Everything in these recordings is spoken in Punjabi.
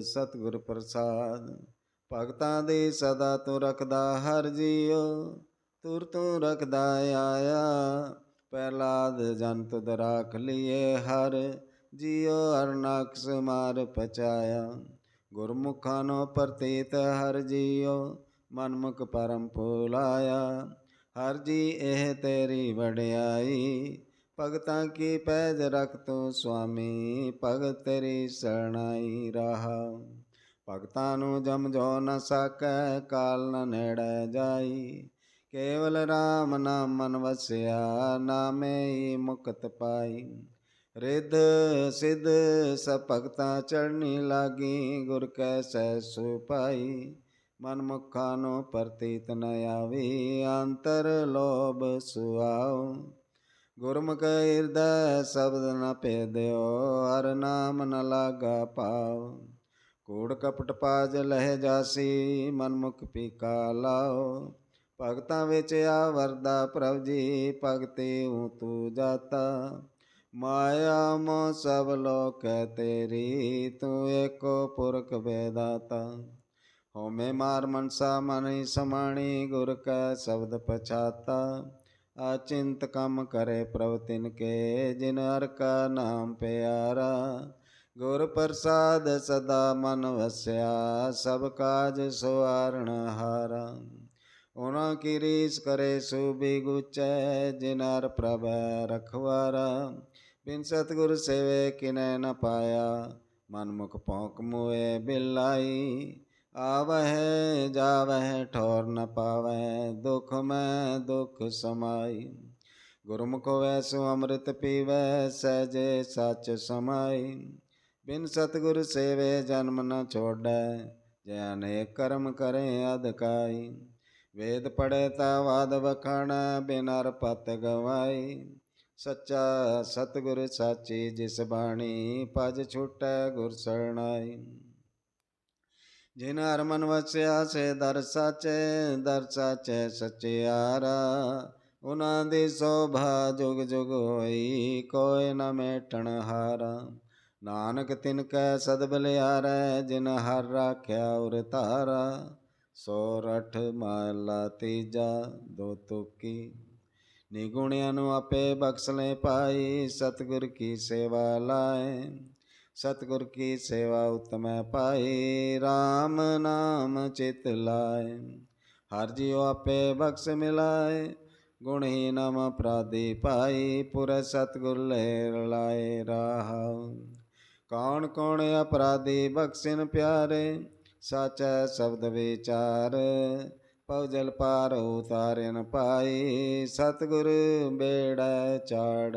ਸਤਿਗੁਰ ਪ੍ਰਸਾਦ, ਭਗਤਾਂ ਦੇ ਸਦਾ ਤੂੰ ਰਖਦਾ ਹਰ ਜੀਉ, ਤੁਰ ਤੂੰ ਰਖਦਾ ਆਇਆ ਪਹਿਲਾਦ ਜਨ ਤੁਧ ਰਾਖ ਲਿਏ ਹਰ ਜੀਉ, ਅਰਨਕਸ ਮਾਰ ਪਚਾਇਆ ਗੁਰਮੁਖਾਂ ਨੂੰ ਪ੍ਰਤੀਤ ਹਰ ਜੀਉ, ਮਨਮੁਖ ਪਰਮ ਭੁਲਾਇਆ, ਹਰ ਜੀ ਇਹ ਤੇਰੀ ਵਡਿਆਈ ਭਗਤਾਂ ਕੀ ਪੈਜ ਰਖ ਤੂੰ ਸੁਆਮੀ? ਭਗਤ ਤੇਰੀ ਸਰਣਾਈ ਰਹਾ। ਭਗਤਾਂ ਨੂੰ ਜਮ ਜੋ ਨ ਸਕੈ, ਕਾਲ ਨ ਨੇੜੇ ਜਾਈ। ਕੇਵਲ RAM ਨਾਮ ਮਨ ਵਸਿਆ, ਨਾਮੇ ਹੀ ਮੁਕਤ ਪਾਈ। ਰਿੱਧ ਸਿਧ ਸਭ ਭਗਤਾਂ ਚੜਨੀ ਲਾਗੀ, ਗੁਰ ਕੈ ਸਹਿ ਸੁਪਾਈ ਮਨ ਮੁਖਾਂ ਨੂੰ ਪ੍ਰਤੀਤ ਨ ਆਵੀ, ਅੰਤਰ ਲੋਭ ਸੁਆਉ। ਗੁਰਮੁਖ ਹਿਰਦੈ ਸ਼ਬਦ ਨ ਭੇਦਿਓ, ਹਰ ਨਾਮ ਨ ਲਾਗਾ ਪਾਉ ਕੂੜ ਕਪਟ ਪਾਜ ਲਹਿ ਜਾਸੀ, ਮਨਮੁਖ ਪੀਕਾ ਲਾਓ। ਭਗਤਾਂ ਵਿੱਚ ਆ ਵਰਦਾ ਪ੍ਰਭ ਜੀ, ਭਗਤੀ ਹੂੰ ਤੂੰ ਜਾਤਾ। ਮਾਇਆ ਮੋ ਸਭ ਲੋਕ ਤੇਰੀ, ਤੂੰ ਏਕੋ ਪੁਰਖ ਵੇਦਾਤਾ। ਹਉਮੈ ਮਾਰ ਮਨਸਾ ਮਨਿ ਸਮਾਣੀ, ਗੁਰ ਕੈ ਸ਼ਬਦ ਪਛਾਤਾ। ਅਚਿੰਤ ਕੰਮ ਕਰੇ ਪ੍ਰਭ ਤਿਨ ਕੇ, ਜਿਨ ਹਰ ਕਾ ਨਾਮ ਪਿਆਰਾ। ਗੁਰ ਪ੍ਰਸਾਦ ਸਦਾ ਮਨ ਵਸਿਆ, ਸਭ ਕਾਜ ਸਵਾਰਣ ਹਾਰਾ। ਉਹਨਾਂ ਕੀ ਰੀਸ ਕਰੇ ਸੁਬੀ ਗੁਚੈ ਜਿਨਰ ਪ੍ਰਭ ਰਖਵਾਰਾ। ਬਿਨ ਸਤਗੁਰ ਸੇਵੇ ਕਿਨੈ ਨ ਪਾਇਆ, ਮਨ ਮੁਖ ਭੌਂਕ ਮੋਏ ਬਿਲਾਈ ਆਵਹਿ, ਜਾਵਹਿ, ਠੌਰ ਨ ਪਾਵੈ ਦੁਖ ਮੈਂ ਦੁਖ ਸਮਾਈ। ਗੁਰਮੁਖ ਵੈਸੁ ਅੰਮ੍ਰਿਤ ਪੀਵੈ, ਸਹਜੇ ਸੱਚ ਸਮਾਈ। ਬਿਨ ਸਤਗੁਰ ਸੇਵੇ, ਜਨਮ ਨ ਛੋੜੈ, ਜੈ ਅਨੇਕ ਕਰਮ ਕਰੇ ਅਧਕਾਈ ਵੇਦ ਪੜੈ ਤਾ ਵਾਦ ਵਖਣ ਬਿਨਰ ਪਤ ਗਵਾਈ। ਸੱਚਾ ਸਤਗੁਰ, ਸਾਚੀ ਜਿਸ ਬਾਣੀ ਪਜ ਛੁਟੈ, ਗੁਰ ਸਰਣਾਈ। ਜਿਨ ਹਰਮਨ ਵਸਿਆ ਸੇ ਦਰ ਸਾਚੇ ਦਰ ਸਾਚੇ ਸਚਿਆਰਾ। ਉਹਨਾਂ ਦੀ ਸੋਭਾ ਜੁਗ ਜੁਗ ਹੋਈ, ਕੋਈ ਨ ਮੇਟਣ ਹਾਰਾ। ਨਾਨਕ ਤਿਨ ਕੈ ਸਦ ਬਲਿਆਰੈ, ਜਿਨ ਹਰ ਰਾਖਿਆ ਉਰ ਧਾਰਾ। ਸੋਰਠ ਮਾਲਾ ਤੀਜਾ, ਦੋ ਤੁਕੀ। ਨਿਗੁਣਿਆਂ ਨੂੰ ਆਪੇ ਬਖਸ਼ਲੇ ਪਾਈ, ਸਤਿਗੁਰ ਕੀ ਸੇਵਾ ਲਾਏ। ਸਤਿਗੁਰ ਕੀ ਸੇਵਾ ਉਤਮੈ ਪਾਈ RAM ਨਾਮ ਚਿਤ ਲਾਏ। ਹਰ ਜੀਉ ਆਪੇ ਬਖਸ਼ ਮਿਲਾਏ ਗੁਣਹੀਨ ਨਮ ਅਪਰਾਧੀ ਪਾਈ ਪੁਰ ਸਤਿਗੁਰ ਲੈ ਲਾਏ ਰਾਹ ਕੌਣ ਕੌਣ ਅਪਰਾਧੀ ਬਖਸ਼ਿਨ ਪਿਆਰੇ, ਸਾਚੈ ਸ਼ਬਦ ਵਿਚਾਰ। ਪਉ ਜਲ ਪਾਰ ਉਤਾਰਨ ਪਾਈ ਸਤਿਗੁਰ ਬੇੜਾ ਚਾੜ।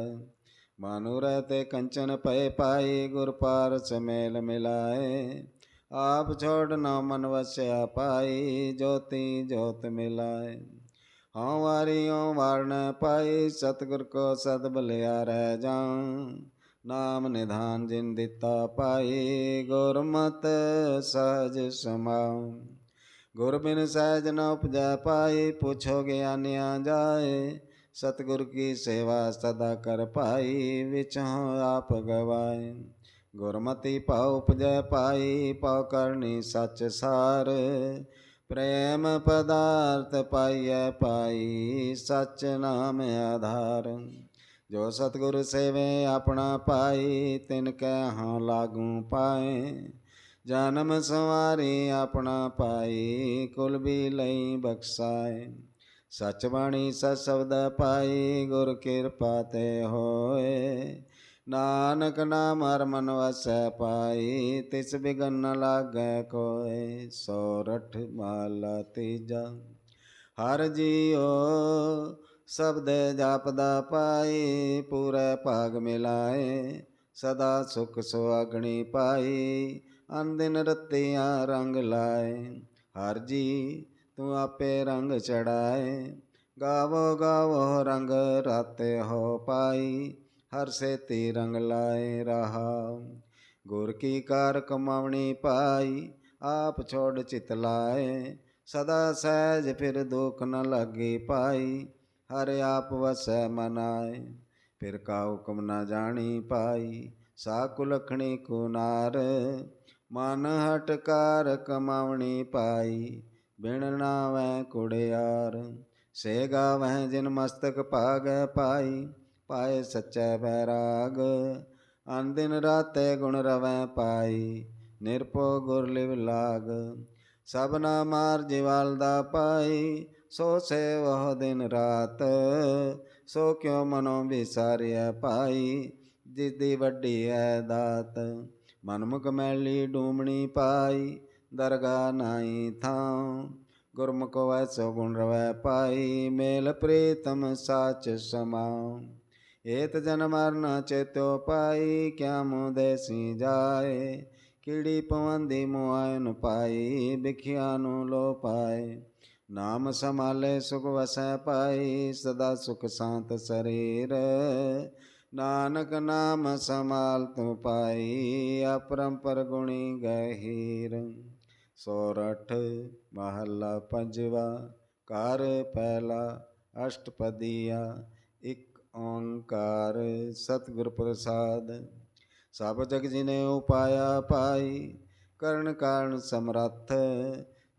ਮਾਨੁਰ ਤੇ ਕੰਚਨ ਪਏ ਪਾਈ ਗੁਰ ਪਾਰ ਸਮੇਲ ਮਿਲਾਏ। ਆਪ ਛੋੜ ਨਾ ਮਨ ਵਸਿਆ ਪਾਈ ਜੋਤੀ ਜੋਤ ਮਿਲਾਏ। ਹਉ ਵਾਰਿਓ ਵਾਰਨ ਪਾਈ ਸਤਿਗੁਰ ਕੋ ਸਦ ਬਲਿਆ ਰਹਿ ਜਾਂ ਨਾਮ ਨਿਧਾਨ ਜਿਨ ਦਿੱਤਾ ਪਾਈ ਗੁਰਮਤ ਸਹਜ ਸਮਾਉ। ਗੁਰ ਬਿਨ ਸਹਿਜ ਨ ਉਪਜੈ ਪਾਈ ਪੁੱਛੋ ਗਿਆਨਿਆ ਜਾਏ। ਸਤਿਗੁਰ ਕੀ ਸੇਵਾ ਸਦਾ ਕਰ ਪਾਈ ਵਿਚੋਂ ਆਪ ਗਵਾਏ। ਗੁਰਮਤੀ ਪਾਉ ਉਪਜੈ ਪਾਈ ਪਾਉ ਕਰਨੀ ਸੱਚ ਸਾਰ। ਪ੍ਰੇਮ ਪਦਾਰਥ ਪਾਈਐ ਪਾਈ, ਸਚ ਨਾਮ ਆਧਾਰ। ਜੋ ਸਤਿਗੁਰ ਸੇਵੇ ਆਪਣਾ ਪਾਈ ਤਿਨ ਕੈ ਹਾਂ ਲਾਗੂ ਪਾਏ। ਜਨਮ ਸਵਾਰੀ ਆਪਣਾ ਪਾਈ, ਕੁਲ ਵੀ ਲਈ ਬਖਸਾਏ। ਸਚ ਬਾਣੀ ਸਤ ਸ਼ਬਦ ਪਾਈ ਗੁਰ ਕਿਰਪਾ ਤੇ ਹੋਏ। ਨਾਨਕ ਨਾਮ ਹਰ ਮਨ ਵਸੈ ਪਾਈ, ਤਿਸ ਬਿਗਨ ਨ ਲਾਗੈ ਕੋਇ ਸੋਰਠ ਮਾਲਾ ਤੀਜਾ, ਹਰ ਜੀਓ ਸ਼ਬਦ ਜਾਪਦਾ ਪਾਈ, ਪੂਰੇ ਭਾਗ ਮਿਲਾਏ। ਸਦਾ ਸੁਖ ਸੁਆਗਣੀ ਪਾਈ ਅਨਦਿਨ ਰਤਿਆਂ ਰੰਗ ਲਾਏ। ਹਰ ਜੀ ਤੂੰ ਆਪੇ ਰੰਗ ਚੜਾਏ। ਗਾਵੋ ਗਾਵੋ ਰੰਗ ਰਾਤੇ ਹੋ ਪਾਈ। ਹਰ ਸੇਤੀ ਰੰਗ ਲਾਏ ਰਹਾ। ਗੁਰ ਕੀ ਕਾਰ ਕਮਾਵਣੀ ਪਾਈ। ਆਪ ਛੋੜ ਚਿਤ ਲਾਏ। ਸਦਾ ਸਹਿਜ ਫਿਰ ਦੁਖ ਨ ਲਾਗੀ ਪਾਈ। ਹਰ ਆਪ ਵਸੈ ਮਨਾਏ। ਫਿਰ ਕਾ ਹੁਕਮ ਨ ਜਾਣੀ ਪਾਈ। ਸਾਕੁਲਖਣੀ ਕੁਨਾਰ ਮਨ ਹਟਕਾਰ ਕਮਾਵਣੀ ਪਾਈ। ਬਿਨ ਨਾਵੈ ਕੁੜਿਆਰ, ਸੇ ਗਾਵਹਿ ਜਿਨ ਮਸਤਕ ਭਾਗੈ ਪਾਈ ਪਾਏ ਸੱਚੈ ਬੈਰਾਗ ਅਨ ਦਿਨ ਰਾਤੇ ਗੁਣ ਰਵੈ ਪਾਈ ਨਿਰਪੋ ਗੁਰ ਲਿਵ ਲਾਗ ਸਭਨਾ ਮਾਰ ਜਿਵਾਲ ਦਾ ਪਾਈ, ਸੋ ਸੇਵਹੁ ਦਿਨ ਰਾਤ, ਸੋ ਕਿਉ ਮਨੋ ਵਿਸਾਰਿਆ ਪਾਈ ਜਿਸ ਦੀ ਵੱਡੀ ਹੈ ਦਾਤ, ਮਨਮੁਖ ਮੈਲੀ ਡੂਮਣੀ ਪਾਈ ਦਰਗਾ ਨਾਈ ਥਾਂ। ਗੁਰਮੁਖ ਵੈਸੋ ਗੁਣ ਰਵੈ ਪਾਈ, ਮੇਲ ਪ੍ਰੀਤਮ ਸਾਚ ਸਮਾਉ ਏਤ ਜਨਮ ਮਰਨ ਚੇਤੋ ਪਾਈ, ਕਿਆ ਮੁ ਦੇਸੀ ਜਾਏ। ਕੀੜੀ ਪਵੰਦੀ ਮੁਆਇਨ ਪਾਈ, ਬਿਖਿਆ ਨੂੰ ਲੋ ਪਾਏ। ਨਾਮ ਸਮਾਲੇ ਸੁਖ ਵਸੈ ਪਾਈ, ਸਦਾ ਸੁਖ ਸ਼ਾਂਤ ਸਰੀਰ। ਨਾਨਕ ਨਾਮ ਸਮਾਲ ਤੂੰ ਪਾਈ ਅਪਰੰਪਰ ਗੁਣੀ ਗਹੀਰ। ਸੋਰਠ ਮਹੱਲਾ ਪੰਜਵਾ, ਘਰ ਪਹਿਲਾ ਅਸ਼ਟਪਦੀਆ, ਇੱਕ ਓੰਕਾਰ ਸਤਿਗੁਰ ਪ੍ਰਸਾਦ। ਸਭ ਜਗ ਜਿਨੇ ਉਪਾਇਆ ਪਾਈ, ਕਰਨ ਕਾਰਨ ਸਮਰੱਥ,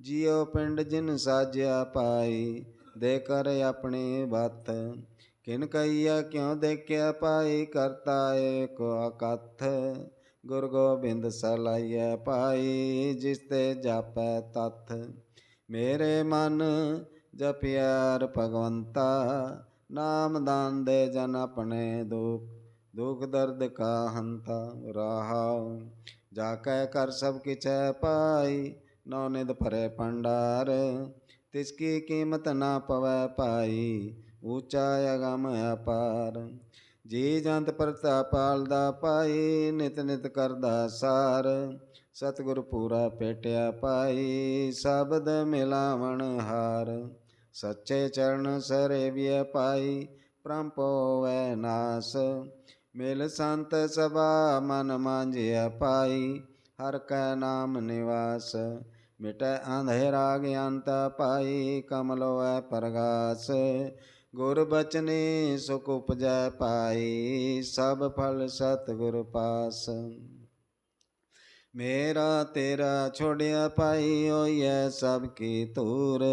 ਜਿਉ ਪਿੰਡ ਜਿਨ ਸਾਜਿਆ ਪਾਈ, ਦੇ ਕਰ ਆਪਣੇ ਬਤ ਕਿਨ ਕਈਆ ਕਿਉ ਦੇਖਿਆ ਪਾਈ, ਕਰਤਾ ਏਕ ਅਕਥ। ਗੁਰ ਗੋਬਿੰਦ ਸਲਾਈਐ ਪਾਈ, ਜਿਸ ਤੇ ਜਾਪੈ ਤਤ ਮੇਰੇ ਮਨ ਜਪਿਆਰ ਭਗਵੰਤਾ, ਨਾਮ ਦਾਨ ਦੇ ਜਨ ਆਪਣੇ ਦੁਖ ਦੁਖ ਦਰਦ ਕਾ ਹੰਤਾ ਰਹਾਉ। ਜਾ ਕੈ ਕਰ ਸਭ ਕਿਛੈ ਪਾਈ, ਨੌ ਨਿਦ ਭਰੇ ਭੰਡਾਰ। ਤਿਸ ਕੀ ਕੀਮਤ ਨਾ ਪਵੈ ਪਾਈ, ਊਚਾ ਅਗਮ ਅਪਾਰ। ਜੀ ਜੰਤ ਪ੍ਰਤਾਪਾਲ ਦਾ ਪਾਈ ਨਿਤ ਨਿਤ ਕਰਦਾ ਸਾਰ। ਸਤਿਗੁਰ ਪੂਰਾ ਪੇਟਿਆ ਪਾਈ ਸ਼ਬਦ ਮਿਲਾਵਣ ਹਾਰ। ਸੱਚੇ ਚਰਨ ਸਰੇਵਿਆ ਪਾਈ ਪ੍ਰਮ ਨਾਸ। ਮਿਲ ਸੰਤ ਸਭਾ ਮਨ ਮਾਂਝਿਆ ਪਾਈ ਹਰ ਕੈ ਨਾਮ ਨਿਵਾਸ। ਮਿਟੈ ਅੰਧੇਰਾ ਗਿਆਨਤ ਪਾਈ ਕਮਲੋ ਕਮਲੋਐ ਪ੍ਰਗਾਸ। ਗੁਰ ਬਚਨੇ ਸੁਖ ਉਪਜੈ ਪਾਈ, ਸਭ ਫਲ ਸਤਿਗੁਰ ਪਾਸ। ਮੇਰਾ ਤੇਰਾ ਛੋੜਿਆ ਪਾਈ ਹੋਈਐ ਸਭ ਕੀ ਧੂਰ।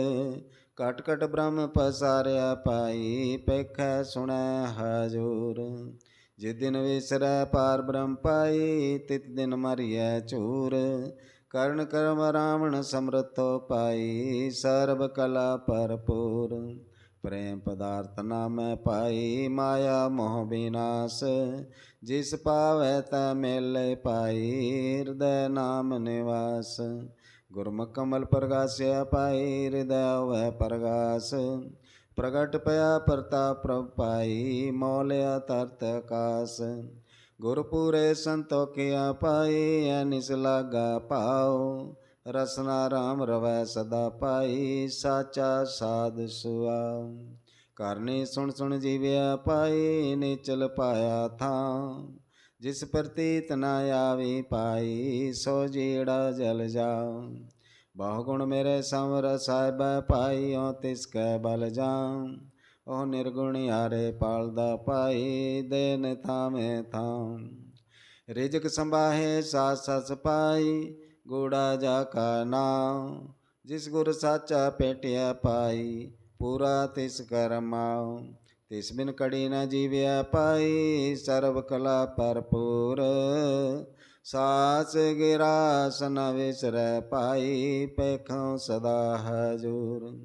ਕਟ ਕਟ ਬ੍ਰਹਮ ਪਸਾਰਿਆ ਪਾਈ ਪੇਖੈ ਸੁਣੈ ਹਜੂਰ। ਜਿ ਦਿਨ ਵਿਸਰੈ ਪਾਰ ਬ੍ਰਹਮ ਪਾਈ, ਤਿਤ ਦਿਨ ਮਰੀਐ ਚੂਰ ਕਰਨ ਕਰਮ ਰਾਵਣ ਸਮਰਥੋ ਪਾਈ, ਸਰਬ ਕਲਾ ਭਰਪੂਰ। ਪ੍ਰੇਮ ਪਦਾਰਥ ਨਾ ਮੈਂ ਪਾਈ, ਮਾਇਆ ਮੋਹ ਬਿਨਾਸ਼। ਜਿਸ ਪਾਵੈ ਤੈ ਮੇਲੇ ਪਾਈ, ਹਿਰਦੈ ਨਾਮ ਨਿਵਾਸ। ਗੁਰਮੁਖ ਕਮਲ ਪ੍ਰਗਾਸਿਆ ਪਾਈ, ਹਿਰਦੈ ਹੋਵੈ ਪ੍ਰਗਾਸ। ਪ੍ਰਗਟ ਪਿਆ ਪ੍ਰਤਾਪ ਪ੍ਰਭ ਪਾਈ, ਮੋਲਿਆ ਤਰਤ ਆਕਾਸ। ਗੁਰਪੂਰੇ ਸੰਤੋਖਿਆ ਪਾਈ ਅਨਿਸ ਲਾਗਾ ਪਾਉ ਰਸਨਾ ਰਾਮ ਰਵੈ ਸਦਾ ਪਾਈ ਸਾਚਾ ਸਾਧ ਸੁਆ। ਕਰਨੀ ਸੁਣ ਸੁਣ ਜੀਵਿਆ ਪਾਈ ਨਿਚਲ ਪਾਇਆ ਥਾਂ। ਜਿਸ ਪ੍ਰਤੀਤ ਨਾ ਆਵੀ ਪਾਈ ਸੋ ਜੀੜਾ ਜਲ ਜਾ। ਬਹੁ ਗੁਣ ਮੇਰੇ ਸੰਵਰ ਸਾਹਿਬ ਪਾਈਓ ਤਿਸ ਕੈ ਬਲ ਜਾ। ਉਹ ਨਿਰਗੁਣ ਹਾਰੇ ਪਾਲਦਾ ਪਾਈ ਦੇਨ ਥਾਵੇਂ ਥਾਂ। ਰਿਜਕ ਸੰਭਾਹੇ ਸਾਸ ਸਸ ਪਾਈ ਗੋੜਾ ਜਾ ਕਾ ਨਾਮ ਜਿਸ ਗੁਰ ਸਾਚਾ ਪੇਟਿਆ ਪਾਈ, ਪੂਰਾ ਤਿਸ ਕਰਮਾਉ ਤਿਸ ਬਿਨ ਕੜੀ ਨਾ ਜੀਵਿਆ ਪਾਈ, ਸਰਬ ਕਲਾ ਭਰਪੂਰ। ਸਾਸ ਗਿਰਾਸ ਨ ਵਿਸਰੈ ਪਾਈ ਪੇਖੋਂ ਸਦਾ ਹਜੂਰ।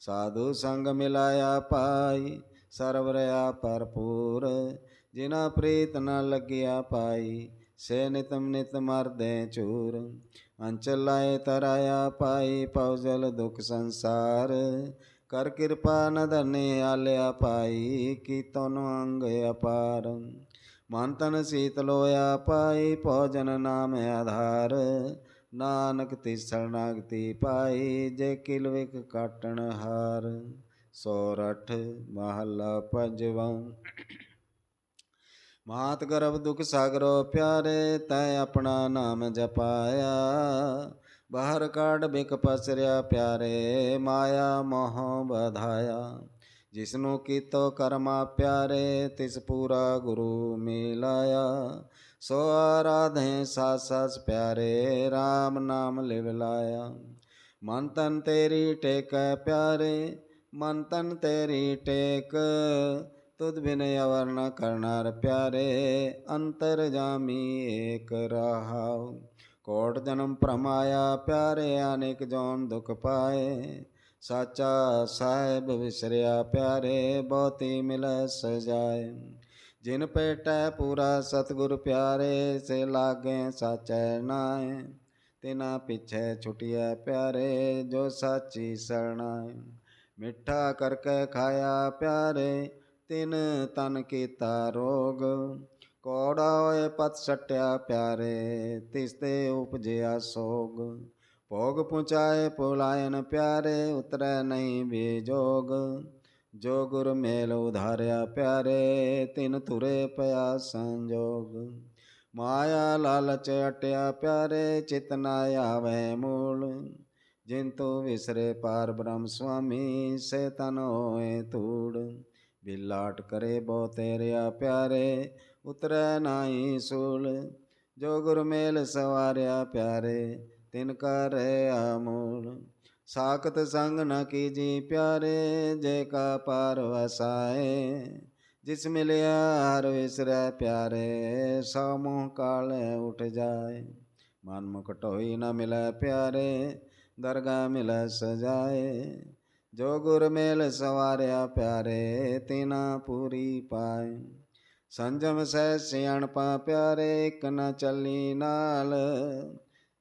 ਸਾਧੂ ਸੰਗ ਮਿਲਾਇਆ ਪਾਈ ਸਰਵ ਰਿਆ ਭਰਪੂਰ। ਜਿਨਾ ਪ੍ਰੀਤ ਨ ਲੱਗਿਆ ਪਾਈ ਸੇ ਨਿਤਮ ਨਿਤ ਮਰਦੇ ਚੂਰ। ਅੰਚਲ ਲਾਏ ਤਰਾਇਆ ਪਾਈ ਪਉਜਲ ਦੁਖ ਸੰਸਾਰ। ਕਰ ਕਿਰਪਾ ਨਦਨੇ ਆਲਿਆ ਪਾਈ ਕੀਤੋਂ ਅੰਗ ਅਪਾਰ। ਮਨ ਤਨ ਸੀਤਲ ਹੋਇਆ ਪਾਈ, ਭੋਜਨ ਨਾਮ ਨਾਨਕ ਤਿਸ ਸ਼ਰਨਾਗਤੀ ਪਾਈ, ਜੇ ਕਿਲ ਵਿਕ ਕਾਟਣ ਹਾਰ। ਸੋਰਠ ਮਹੱਲਾ ਪੰਜਵਾਂ। ਮਾਤ ਗਰਭ ਦੁਖ ਸਾਗਰੋ ਪਿਆਰੇ, ਤੈ ਆਪਣਾ ਨਾਮ ਜਪਾਇਆ। ਬਾਹਰ ਕਾਢ ਬਿਕ ਪਸਰਿਆ ਪਿਆਰੇ, ਮਾਇਆ ਮੋਹ ਵਧਾਇਆ। ਜਿਸਨੂੰ ਕੀਤੋ ਕਰਮਾ ਪਿਆਰੇ, ਤਿਸ ਪੂਰਾ ਗੁਰੂ ਮਿਲਾਇਆ। ਸੋ ਆਰਾਧੇ ਸਾਸ ਸਾਸ ਪਿਆਰੇ RAM ਨਾਮ ਲਿਵ ਲਾਇਆ। ਮਨ ਤਨ ਤੇਰੀ ਟੇਕ ਪਿਆਰੇ, ਮਨ ਤਨ ਤੇਰੀ ਟੇਕ। ਤੁਧ ਬਿਨ ਅਵਰ ਨ ਕਰਨਾਰ ਪਿਆਰੇ ਅੰਤਰ ਜਾਮੀ ਏਕ ਰਹਾਉ ਕੋਟ ਜਨਮ ਭ੍ਰਮਾਇਆ ਪਿਆਰੇ ਅਨੇਕ ਜੋਨ ਦੁਖ ਪਾਏ ਸਾਚਾ ਸਾਹਿਬ ਵਿਸਰਿਆ ਪਿਆਰੇ ਬਹੁਤੀ ਮਿਲ ਸਜਾਏ ਜਿਨ ਪੇਟੈ ਪੂਰਾ ਸਤਿਗੁਰ ਪਿਆਰੇ ਸੇ ਲਾਗੇ ਸਾਚੈ ਨਾਏ ਤਿਨਾ ਪਿਛੈ ਛੁਟਿਆ ਪਿਆਰੇ ਜੋ ਸਾਚੀ ਸਰਣਾਏ ਮਿੱਠਾ ਕਰਕੇ ਖਾਇਆ ਪਿਆਰੇ ਤਿਨ ਤਨ ਕੀਤਾ ਰੋਗ, ਕੋੜਾ ਹੋਏ ਪਤ ਸਟਿਆ ਪਿਆਰੇ, ਤਿਸ ਤੇ ਉਪਜਿਆ ਸੋਗ। ਭੋਗ ਪੁਚਾਏ ਪੁਲਾਇਨ ਪਿਆਰੇ, ਉਤਰੈ ਨਹੀਂ ਬੇਜੋਗ। ਜੋ ਗੁਰ ਮੇਲ ਉਧਾਰਿਆ ਪਿਆਰੇ, ਤਿਨ ਤੁਰੇ ਪਿਆ ਸੰਜੋਗ। ਮਾਇਆ ਲਾਲਚ ਅਟਿਆ ਪਿਆਰੇ, ਚਿਤ ਨਾ ਆਵੇ ਮੂਲ। ਜਿਨ ਤੂੰ ਵਿਸਰੇ ਪਾਰ ਬ੍ਰਹਮ ਸੁਆਮੀ, ਸੇ ਤਨ ਹੋਏ ਧੂੜ। ਬਿਲਾਟ ਕਰੇ ਬੋ ਤੇਰਿਆ ਪਿਆਰੇ, ਉਤਰੈ ਨਾਹੀ ਸੂਲ। ਜੋ ਗੁਰ ਮੇਲ ਸਵਾਰਿਆ ਪਿਆਰੇ, ਤਿਨ ਕਰੇ ਆਮੂਲ ਸਾਖਤ ਸੰਗ ਨ ਕੀਜੀ ਪਿਆਰੇ, ਜੇ ਕਾ ਪਾਰ ਵਸਾਏ। ਜਿਸ ਮਿਲਿਆ ਹਰ ਵਿਸਰੈ ਪਿਆਰੇ, ਸੋ ਮੋਹ ਕਾਲੇ ਉਠ ਜਾਏ। ਮਨ ਮੁਖ ਢੋਈ ਨ ਮਿਲੈ ਪਿਆਰੇ ਦਰਗਾ ਮਿਲੈ ਸਜਾਏ। ਜੋ ਗੁਰ ਮੇਲ ਸਵਾਰਿਆ ਪਿਆਰੇ, ਤਿਨਾ ਪੂਰੀ ਪਾਏ। ਸੰਜਮ ਸਹਿ ਸਿਆਣਪਾ ਪਿਆਰੇ, ਇਕ ਨ ਚੱਲੀ ਨਾਲ।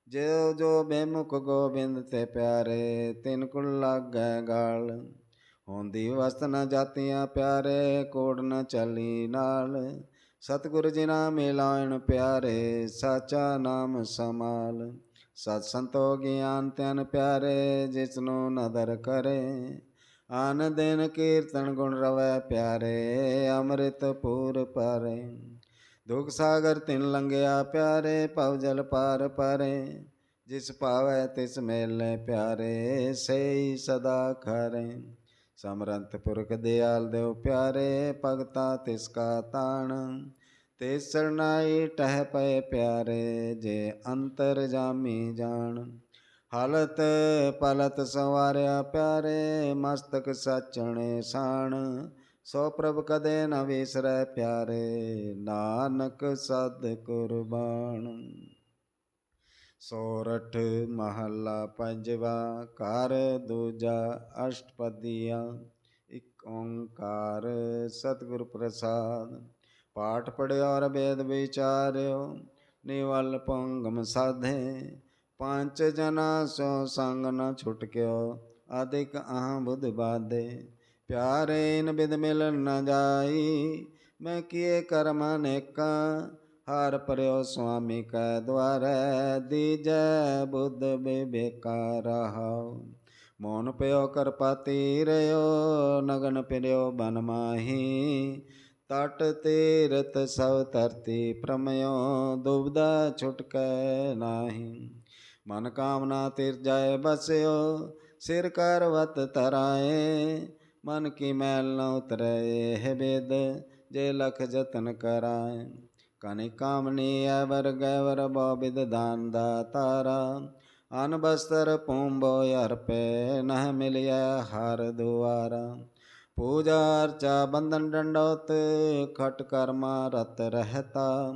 ਜਿਉ ਜੋ ਬੇਮੁਖ ਗੋਬਿੰਦ ਤੇ ਪਿਆਰੇ, ਤਿਨ ਕੁਲ ਲਾਗੈ ਗਾਲ। ਹੁੰਦੀ ਵਸਤ ਨ ਜਾਤੀਆਂ ਪਿਆਰੇ, ਕੋੜ ਨ ਚੱਲੀ ਨਾਲ। ਸਤਿਗੁਰ ਜੀ ਨਾਮ ਮਿਲਾਇਣ ਪਿਆਰੇ, ਸਾਚਾ ਨਾਮ ਸਮਾਲ। ਸਤ ਸੰਤੋ ਗਿਆਨ ਤਨ ਪਿਆਰੇ ਜਿਸ ਨੂੰ ਨਦਰ ਕਰੇ। ਆਨ ਦਿਨ ਕੀਰਤਨ ਗੁਣ ਰਵੈ ਪਿਆਰੇ, ਅੰਮ੍ਰਿਤ ਪੂਰ ਪਰੇ। ਦੁਖ ਸਾਗਰ ਤਿਨ ਲੰਘਿਆ ਪਿਆਰੇ, ਭਵ ਜਲ ਪਾਰ ਪਰੇ। ਜਿਸ ਪਾਵੈ ਤਿਸ ਮੇਲੇ ਪਿਆਰੇ, ਸਈ ਸਦਾ ਖਰੇ। ਸਮਰੰਤ ਪੁਰਖ ਦਿਆਲ ਦੇਵ ਪਿਆਰੇ, ਭਗਤਾ ਤਿਸ ਕਾ ਤਾਣ। ਤੇ ਸਰਨਾਈ ਟਹਿ ਪਏ ਪਿਆਰੇ, ਜੇ ਅੰਤਰ ਜਾਮੀ ਜਾਣ। ਹਲਤ ਪਲਤ ਸਵਾਰਿਆ ਪਿਆਰੇ, ਮਸਤਕ ਸਾਚਣੇ ਸਾਣ। ਸੋ ਪ੍ਰਭ ਕਦੇ ਨ ਵਿਸਰੈ ਪਿਆਰੇ, ਨਾਨਕ ਸਦ ਕੁਰਬਾਨ। ਸੋਰਠ ਮਹੱਲਾ ਪੰਜਵਾ, ਘਰ ਦੂਜਾ ਅਸ਼ਟਪਦੀਆ। ਇਕ ਓੰਕਾਰ ਸਤਿਗੁਰ ਪ੍ਰਸਾਦ। ਪਾਠ ਪੜਿਆ ਔਰ ਵੇਦ ਵਿਚਾਰਿਓ, ਨਿਵਲ ਪੰਗਮ ਸਾਧੇ। ਪੰਜ ਜਨਾ ਸੋ ਸੰਗ ਨ ਛੁਟਕਿਓ ਆਦਿਕ ਆਹ ਬੁਧ ਬਾਦੇ ਪਿਆਰੇ ਇਨ ਬਿਦ ਮਿਲ ਨ ਜਾਈ, ਮੈਂ ਕੀਏ ਕਰਮ ਅਨੇਕਾ ਹਰ ਪਰਿਓ ਸੁਆਮੀ ਕੈ ਦਵਾਰੈ ਦੀਜੈ ਬੁੱਧ ਬਿਬੇਕਾ ਰਹਾਉ ਮੋਨ ਪਿਓ ਕਰਪਾਤੀ ਰਿਓ ਨਗਨ ਪਿਰਿਓ ਬਨ ਮਾਹੀ। ਤਟ ਤੀਰਤ ਸਭ ਧਰਤੀ ਪ੍ਰਮਯੋ, ਦੁਬਦਾ ਛੁਟਕੈ ਨਾਹੀ। ਮਨ ਕਾਮਨਾ ਤਿਰ ਜਾਏ ਬਸਿਓ, ਸਿਰ ਕਰਵਤ ਤਰਾਏ ਮਨ ਕੀ ਮੈਲ ਨ ਉਤਰੈ ਹੈ ਬੇਦ ਜੇ ਲਖ ਜਤਨ ਕਰਾਏ। ਕਨਿ ਕਾਮਨੀ ਐਵਰ ਗੈਵਰ ਬੋਬਿਦ ਦਾਨ ਦਾ ਤਾਰਾ ਅਨ ਬਸਤਰ ਪੂੰਬੋ ਅਰਪੇ ਨਹ ਮਿਲਿਆ ਹਰ ਦੁਆਰਾ। ਪੂਜਾ ਅਰਚਾ ਬੰਧਨ ਡੰਡੋਤ, ਖਟ ਕਰਮਾ ਰਤ ਰਹਤਾ।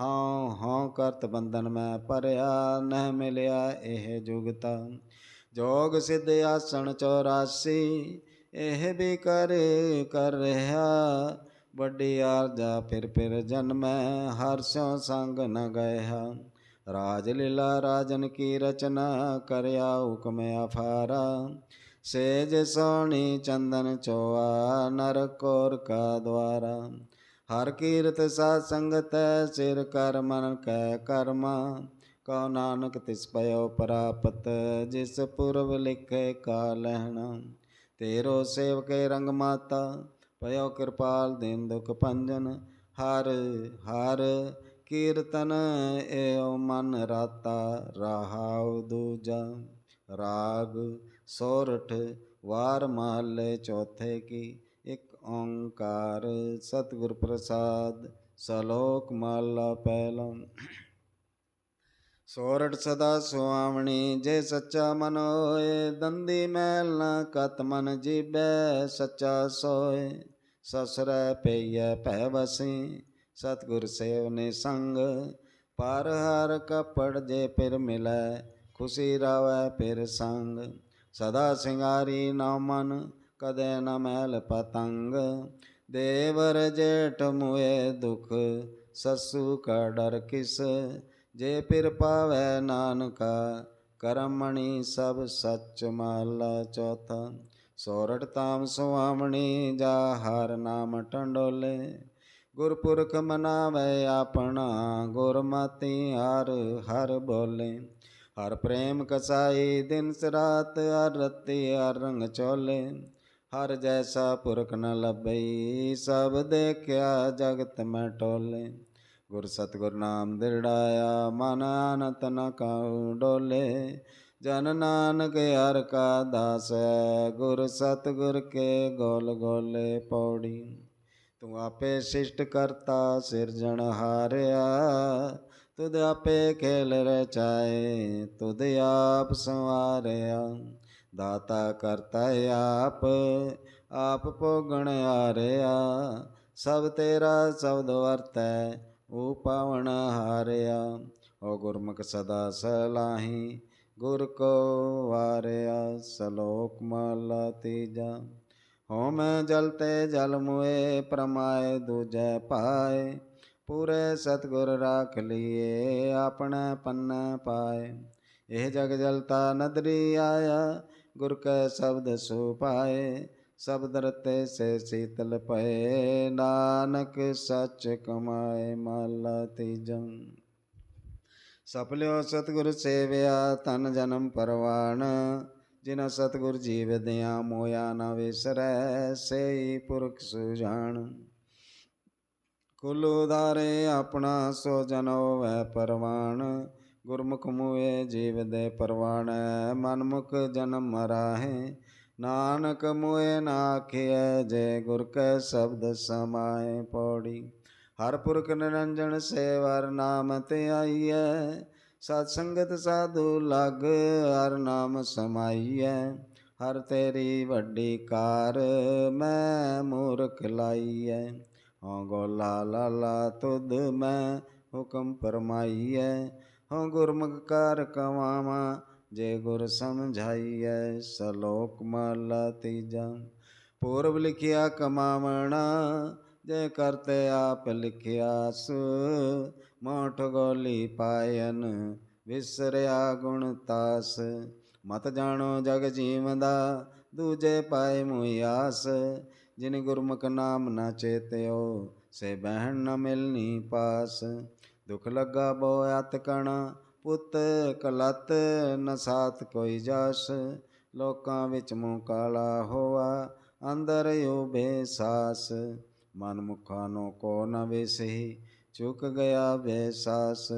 ਹਾਂ ਹਾਂ ਕਰਤ ਬੰਧਨ ਮੈਂ ਪਰਿਆ ਨਹ ਮਿਲਿਆ ਇਹ ਜੁਗਤਾ ਜੋਗ ਸਿੱਧ ਆਸਣ 84 ਇਹ ਵੀ ਕਰ ਕਰ ਰਿਹਾ। ਵੱਡੀ ਆਰਜਾ ਫਿਰ ਫਿਰ ਜਨਮੈ, ਹਰ ਸਿਉ ਸੰਗ ਨ ਗਇਆ ਰਾਜ ਲੀਲਾ ਰਾਜਨ ਕੀ ਰਚਨਾ, ਕਰਿਆ ਹੁਕਮ ਅਫਾਰਾ ਸੇਜ ਸੋਣੀ ਚੰਦਨ ਚੋਆ, ਨਰ ਕੋਰ ਕਾ ਦਵਾਰਾ ਹਰ ਕੀਰਤ ਸਾਧ ਸੰਗਤ ਸਿਰ ਕਰ ਮਨ ਕੈ ਕਰਮਾ। ਕਉ ਨਾਨਕ ਤਿਸ ਪਇਓ ਪ੍ਰਾਪਤ, ਜਿਸ ਪੁਰਬ ਲਿਖੇ ਕਾ ਲਹਿਣਾ ਤੇਰੋ ਸੇਵਕੇ ਰੰਗ ਮਾਤਾ, ਪਇਓ ਕਿਰਪਾਲ ਦੀਨ ਦੁਖ ਭੰਜਨ। ਹਰ ਹਰ ਕੀਰਤਨ ਏਉ ਮਨ ਰਾਤਾ, ਰਹਾਉ ਦੂਜਾ। ਰਾਗ ਸੋਰਠ ਵਾਰ ਮਹੱਲੇ ਚੌਥੇ ਕੀ, ਇੱਕ ਓੰਕਾਰ ਸਤਿਗੁਰ ਪ੍ਰਸਾਦ, ਸਲੋਕ ਮਾਲਾ ਪਹਿਲਾ। ਸੋਰਠ ਸਦਾ ਸੁਆਵਣੀ ਜੇ ਸੱਚਾ ਮਨ ਹੋਏ, ਦੰਦੀ ਮੈਲ ਨਾ ਕਤ ਮਨ ਜੀਬੈ, ਸੱਚਾ ਸੋਏ। ਸਸਰੈ ਪਈਐ ਭੈ ਵਸੀ, ਸਤਿਗੁਰ ਸੇਵਨੇ ਸੰਗ। ਪਰ ਹਰ ਕਪੜ ਜੇ ਫਿਰ ਮਿਲੈ, ਖੁਸ਼ੀ ਰਾਵੈ ਫਿਰ ਸੰਗ। ਸਦਾ ਸਿੰਗਾਰੀ ਨਾ ਮਨ, ਕਦੇ ਨ ਮੈਲ ਪਤੰਗ। ਦੇਵਰ ਜੇਠ ਮੁਏ ਦੁਖ, ਸਸੂ ਕਾ ਡਰ ਕਿਸ। ਜੇ ਪਿਰ ਪਾਵੈ ਨਾਨਕਾ, ਕਰਮਣੀ ਸਭ ਸੱਚ ਮਾਲਾ ਚੌਥਾ। ਸੋਰਠ ਤਾਮ ਸੁਆਮਣੀ, ਜਾ ਹਰ ਨਾਮ ਟੰਡੋਲੇ। ਗੁਰਪੁਰਖ ਮਨਾਵੇ ਆਪਣਾ, ਗੁਰਮਤੀ ਹਰ ਹਰ ਬੋਲੇ। ਹਰ ਪ੍ਰੇਮ ਕਸਾਈ ਦਿਨ ਸਰਾਤ ਹਰ ਰਤੀ ਹਰ ਰੰਗ ਚੋਲੇ। ਹਰ ਜੈਸਾ ਪੁਰਖ ਨ ਲੱਭਈ ਸਭ ਦੇਖਿਆ ਜਗਤ ਮੈਂ ਟੋਲੇ। ਗੁਰ ਸਤਗੁਰ ਨਾਮ ਦਿੜਾਇਆ ਮਨ ਅਨਤ ਨ ਕਾਉ ਡੋਲੇ। ਜਨ ਨਾਨਕ ਹਰ ਕਾ ਦਾਸ, ਗੁਰ ਸਤਗੁਰ ਕੇ ਗੋਲ ਗੋਲੇ ਪੌੜੀ। ਤੂੰ ਆਪੇ ਸਿਸ਼ਟ ਕਰਤਾ, ਸਿਰਜਣ ਹਾਰਿਆ ਤੁਧ ਆਪੇ ਖੇਲ ਰਚਾਏ, ਤੁਧ ਆਪ ਸੰਵਾਰਿਆ। ਦਾਤਾ ਕਰਤਾ ਆਪ ਆਪ ਭੋਗਣ ਹਾਰਿਆ। ਸਭ ਤੇਰਾ ਸ਼ਬਦ ਵਰਤੈ ਓ ਪਾਵਨ ਹਾਰਿਆ। ਓ ਗੁਰਮੁਖ ਸਦਾ ਸਲਾਹੀ, ਗੁਰ ਕੋ ਵਾਰਿਆ, ਸਲੋਕ ਮਾਲਾ ਤੀਜਾ। ਹੋਮ ਜਲ ਤੇ ਜਲ ਮੁਏ, ਪ੍ਰਮਾਏ ਦੂਜੈ ਪਾਏ। ਪੂਰੇ ਸਤਗੁਰ ਰਾਖ ਲਈਏ, ਆਪਣੇ ਪੰਨ ਪਾਏ। ਇਹ ਜਗ ਜਲਤਾ ਨਦਰੀ ਆਇਆ, ਗੁਰ ਕੈ ਸ਼ਬਦ ਸੁਪਾਏ ਸ਼ਬਦ ਰਤੇ ਸੇ ਸੀਤਲ ਪਏ, ਨਾਨਕ ਸੱਚ ਕਮਾਏ ਮਾਲਾ ਤੀਜੰ। ਸਪਲਿਓ ਸਤਗੁਰ ਸੇਵਿਆ ਤਨ ਜਨਮ ਪਰਵਾਣ। ਜਿਨ ਸਤਗੁਰ ਜੀਵ ਦਿਆ ਮੋਇਆ ਨਾ ਵਿਸਰੈ, ਸੇਈ ਪੁਰਖ ਸੁਜਾਨ ਕੁਲ ਉਦਾਰੇ ਆਪਣਾ ਸੋ ਜਨੋ ਵੈ ਪਰਵਾਣ, ਗੁਰਮੁਖ ਮੂਏ ਜੀਵ ਦੇ ਪਰਵਾਣੈ ਮਨਮੁਖ ਜਨਮ ਮਰਾਹੇ ਨਾਨਕ ਮੂਏ ਨਾਖਿਐ ਜੈ ਗੁਰ ਕੈ ਸ਼ਬਦ ਸਮਾਏ ਪੌੜੀ। ਹਰ ਪੁਰਖ ਨਿਰੰਜਨ ਸੇਵਰ ਨਾਮ ਤੇ ਆਈਐ। ਸਤ ਸੰਗਤ ਸਾਧੂ ਲਗ ਹਰ ਨਾਮ ਸਮਾਈਐ। ਹਰ ਤੇਰੀ ਵੱਡੀ ਕਾਰ ਮੈਂ ਮੂਰਖ ਲਾਈਐ। ਹਉ ਗੋਲਾ ਲਾਲਾ ਤੁਧ ਮੈਂ ਹੁਕਮ ਫਰਮਾਈਐ। ਹਉ ਗੁਰਮੁਖ ਕਰ ਕਵਾਵਾਂ ਜੇ ਗੁਰ ਸਮਝਾਈਐ, ਸਲੋਕ ਮਾਲਾ ਤੀਜਾ। ਪੂਰਬ ਲਿਖਿਆ ਕਮਾਵਣਾ, ਜੇ ਕਰਤੇ ਆਪ ਲਿਖਿਆਸ ਮੋਠ ਗੋਲੀ ਪਾਇਨ, ਵਿਸਰਿਆ ਗੁਣ ਤਾਸ। ਮਤ ਜਾਣੋ ਜਗ ਜੀਵਦਾ ਦੂਜੇ ਪਾਏ ਮੁਆਸ ਜਿਨ ਗੁਰਮੁਖ ਨਾਮ ਨਾ ਚੇਤਿਓ, ਸੇ ਬਹਿਣ ਨ ਮਿਲਨੀ ਪਾਸ। ਦੁਖ ਲੱਗਾ ਬੋ ਅਤ ਪੁੱਤ ਕਲਤ ਨ ਸਾਥ ਕੋਈ ਜਸ। ਲੋਕਾਂ ਵਿੱਚ ਮੂੰਹ ਕਾਲਾ ਹੋਆ, ਅੰਦਰ ਉਭੇ ਸਾਸ ਮਨ ਮੁਖਾਂ ਨੂੰ ਕੋ ਨ ਵਿਸਹੀ ਚੁਕ ਗਿਆ ਬੇਸਾਸ।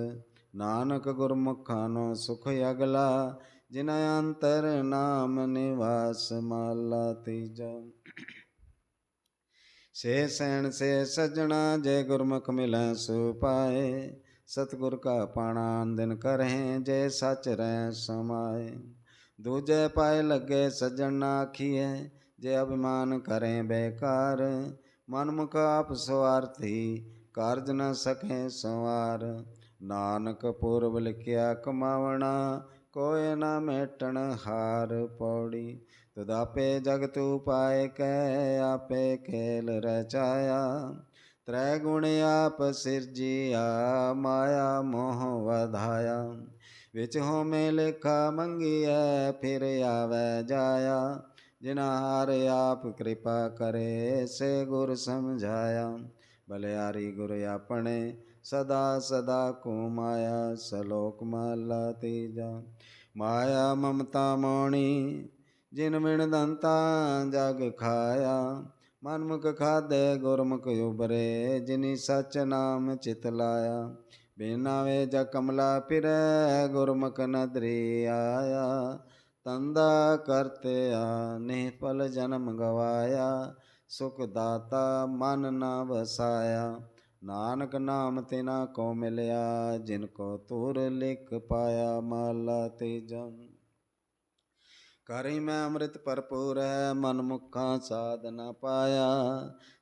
ਨਾਨਕ ਗੁਰਮੁਖਾਂ ਨੂੰ ਸੁਖ ਅਗਲਾ, ਜਿਨ ਅੰਤਰ ਨਾਮ ਨਿਵਾਸ। ਮਾਲਾ ਤੀਜਾ ਸੇ ਸੈਣ ਸੇ ਸਜਣਾ ਜੈ ਗੁਰਮੁਖ ਮਿਲੈ ਸੋ ਪਾਏ। ਸਤਗੁਰ ਕਾ ਪਾਣਾ ਦਿਨ ਕਰਹਿ, ਜੈ ਸਚ ਰਹਿ ਸਮਾਏ। ਦੂਜੇ ਪਾਏ ਲੱਗੇ ਸਜਣ ਨਾ ਆਖੀਐ ਜੇ ਅਭਿਮਾਨ ਕਰੇ ਬੇਕਾਰ। ਮਨਮੁਖ ਆਪ ਸਵਾਰਥੀ, ਕਾਰਜ ਨ ਸਕੇ ਸਵਾਰ। ਨਾਨਕ ਪੁਰਬ ਲਿਖਿਆ ਕਮਾਵਣਾ ਕੋਇ ਨਾ ਮੇਟਣ ਹਾਰ ਪੌੜੀ। ਤੁਧ ਆਪੇ ਜਗਤ ਉਪਾਇ ਕੈ, ਆਪੇ ਖੇਲ ਰਚਾਇਆ ਤ੍ਰੈ ਗੁਣ ਆਪ ਸਿਰਜੀਆ, ਮਾਇਆ ਮੋਹ ਵਧਾਇਆ। ਵਿੱਚ ਹੋਮੇ ਲੇਖਾ ਮੰਗੀਐ, ਫਿਰ ਆਵੈ ਜਾਇਆ। ਜਿਨਾ ਹਾਰ ਆਪ ਕਿਰਪਾ ਕਰੇ, ਸੇ ਗੁਰ ਸਮਝਾਇਆ। ਬਲਿਆਰੀ ਗੁਰ ਆਪਣੇ, ਸਦਾ ਸਦਾ ਕੋ ਮਾਇਆ, ਸਲੋਕ ਮਹਲਾ ਤੀਜਾ। ਮਾਇਆ ਮਮਤਾ ਮੋਣੀ, ਜਿਨ ਮਿਣ ਦੰਤਾ ਜਗ ਖਾਇਆ, ਮਨਮੁਖ ਖਾਦੇ ਗੁਰਮੁਖ ਉਬਰੇ ਜਿਨੀ ਸਚ ਨਾਮ ਚਿਤ ਲਾਇਆ, ਬਿਨਾ ਵੇ ਜ ਕਮਲਾ ਫਿਰੈ, ਗੁਰਮੁਖ ਨਦਰੀ ਆਇਆ, ਤੰਦਾ ਕਰਤਿਆ ਨਿਪਲ ਜਨਮ ਗਵਾਇਆ, ਸੁਖ ਦਾਤਾ ਮਨ ਨਾ ਵਸਾਇਆ। ਨਾਨਕ ਨਾਮ ਤਿਨਾ ਕੋ ਮਿਲਿਆ, ਜਿਨ ਕੋ ਤੁਰ ਲਿਖ ਪਾਇਆ ਮਾਲਾ ਤੇਜਾ। ਕਰੀ ਮੈਂ ਅੰਮ੍ਰਿਤ ਭਰਪੂਰ ਹੈ, ਮਨ ਮੁਖਾਂ ਸਾਧ ਨਾ ਪਾਇਆ।